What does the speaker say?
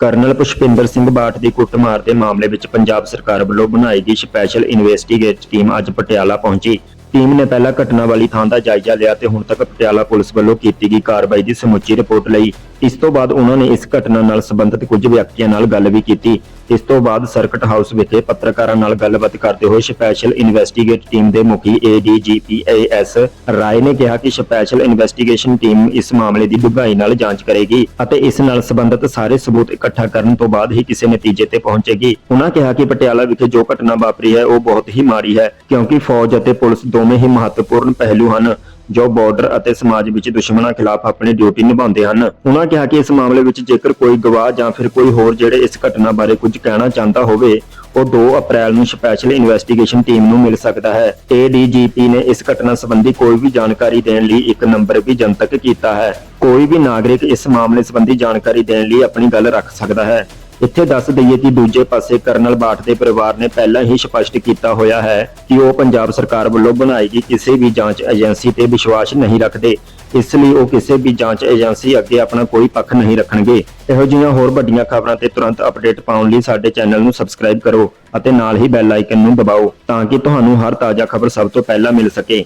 Colonel Pushpinder Singh Bath ਦੀ ਕੁੱਟਮਾਰ ਦੇ ਮਾਮਲੇ ਵਿੱਚ ਪੰਜਾਬ ਸਰਕਾਰ ਵੱਲੋਂ ਬਣਾਈ ਗਈ ਸਪੈਸ਼ਲ ਇਨਵੈਸਟੀਗੇਟ ਟੀਮ ਅੱਜ ਪਟਿਆਲਾ ਪਹੁੰਚੀ। ਟੀਮ ਨੇ ਪਹਿਲਾਂ ਘਟਨਾ ਵਾਲੀ ਥਾਂ ਦਾ ਜਾਇਜ਼ਾ ਲਿਆ ਤੇ ਹੁਣ ਤੱਕ ਪਟਿਆਲਾ ਪੁਲਿਸ ਵੱਲੋਂ ਕੀਤੀ ਗਈ ਕਾਰਵਾਈ ਦੀ ਸਮੁੱਚੀ ਰਿਪੋਰਟ ਲਈ ਇਸ ਤੋਂ ਬਾਅਦ ਉਹਨਾਂ ਨੇ ਇਸ ਘਟਨਾ ਨਾਲ ਸੰਬੰਧਿਤ ਕੁਝ ਵਿਅਕਤੀਆਂ ਨਾਲ ਗੱਲ ਵੀ ਕੀਤੀ। ਇਸ ਤੋਂ ਬਾਅਦ ਸਰਕਟ ਹਾਊਸ ਵਿਖੇ ਪੱਤਰਕਾਰਾਂ ਨਾਲ ਗੱਲਬਾਤ ਕਰਦੇ ਹੋਏ ਸਪੈਸ਼ਲ ਇਨਵੈਸਟੀਗੇਟ ਟੀਮ ਦੇ ਮੁਖੀ ਏਡੀਜੀਪੀਏਐਸ ਰਾਏ ਨੇ ਕਿਹਾ ਕਿ ਸਪੈਸ਼ਲ ਇਨਵੈਸਟੀਗੇਸ਼ਨ ਟੀਮ ਇਸ ਮਾਮਲੇ ਦੀ ਡੂੰਘਾਈ ਨਾਲ ਜਾਂਚ ਕਰੇਗੀ ਅਤੇ ਇਸ ਨਾਲ ਸੰਬੰਧਿਤ ਸਾਰੇ ਸਬੂਤ ਇਕੱਠਾ ਕਰਨ ਤੋਂ ਬਾਅਦ ਹੀ ਕਿਸੇ ਨਤੀਜੇ ਤੇ ਪਹੁੰਚੇਗੀ। ਉਹਨਾਂ ਕਿਹਾ ਕਿ ਪਟਿਆਲਾ ਵਿਖੇ ਜੋ ਘਟਨਾ ਵਾਪਰੀ ਹੈ, ਉਹ ਬਹੁਤ ਹੀ ਮਾੜੀ ਹੈ, ਕਿਉਂਕਿ ਫੌਜ ਅਤੇ ਪੁਲਿਸ ਦੋਵੇਂ ਹੀ ਮਹੱਤਵਪੂਰਨ ਪਹਿਲੂ ਹਨ। ਜੋ ਬਾਰਡਰ ਅਤੇ ਸਮਾਜ ਵਿੱਚ ਦੁਸ਼ਮਣਾਂ ਖਿਲਾਫ ਆਪਣੀ ਡਿਊਟੀ ਨਿਭਾਉਂਦੇ ਹਨ। ਉਹਨਾਂ ਕਿਹਾ ਕਿ ਇਸ ਮਾਮਲੇ ਵਿੱਚ ਜੇਕਰ ਕੋਈ ਗਵਾਹ ਜਾਂ ਫਿਰ ਕੋਈ ਹੋਰ ਜਿਹੜੇ ਇਸ ਘਟਨਾ ਬਾਰੇ ਕੁਝ ਕਹਿਣਾ ਚਾਹੁੰਦਾ ਹੋਵੇ, ਉਹ 2 ਅਪ੍ਰੈਲ ਨੂੰ ਸਪੈਸ਼ਲ ਇਨਵੈਸਟੀਗੇਸ਼ਨ ਟੀਮ ਨੂੰ ਮਿਲ ਸਕਦਾ ਹੈ। ਏਡੀਜੀਪੀ ਨੇ ਇਸ ਘਟਨਾ ਸੰਬੰਧੀ ਕੋਈ ਵੀ ਜਾਣਕਾਰੀ ਦੇਣ ਲਈ ਇੱਕ ਨੰਬਰ ਵੀ ਜਨਤਕ ਕੀਤਾ ਹੈ। ਕੋਈ ਵੀ ਨਾਗਰਿਕ ਇਸ ਮਾਮਲੇ ਸੰਬੰਧੀ ਜਾਣਕਾਰੀ ਦੇਣ ਲਈ ਆਪਣੀ ਗੱਲ ਰੱਖ ਸਕਦਾ ਹੈ। ਇੱਥੇ ਦੱਸ ਦਈਏ ਕਿ ਦੂਜੇ ਪਾਸੇ ਕਰਨਲ ਬਾਠ ਦੇ ਪਰਿਵਾਰ ਨੇ ਪਹਿਲਾਂ ਹੀ ਸਪਸ਼ਟ ਕੀਤਾ ਹੋਇਆ ਹੈ ਕਿ ਉਹ ਪੰਜਾਬ ਸਰਕਾਰ ਵੱਲੋਂ ਬਣਾਈ ਗਈ ਕਿਸੇ ਵੀ ਜਾਂਚ ਏਜੰਸੀ ਤੇ ਵਿਸ਼ਵਾਸ ਨਹੀਂ ਰੱਖਦੇ। ਇਸ ਲਈ ਉਹ ਕਿਸੇ ਵੀ ਜਾਂਚ ਏਜੰਸੀ ਅੱਗੇ ਆਪਣਾ ਕੋਈ ਪੱਖ ਨਹੀਂ ਰੱਖਣਗੇ। ਇਹੋ ਜਿਹੀਆਂ ਹੋਰ ਵੱਡੀਆਂ ਖਬਰਾਂ ਤੇ ਤੁਰੰਤ ਅਪਡੇਟ ਪਾਉਣ ਲਈ ਸਾਡੇ ਚੈਨਲ ਨੂੰ ਸਬਸਕ੍ਰਾਈਬ ਕਰੋ ਅਤੇ ਨਾਲ ਹੀ ਬੈਲ ਆਈਕਨ ਨੂੰ ਦਬਾਓ ਤਾਂ ਕਿ ਤੁਹਾਨੂੰ ਹਰ ਤਾਜ਼ਾ ਖਬਰ ਸਭ ਤੋਂ ਪਹਿਲਾਂ ਮਿਲ ਸਕੇ।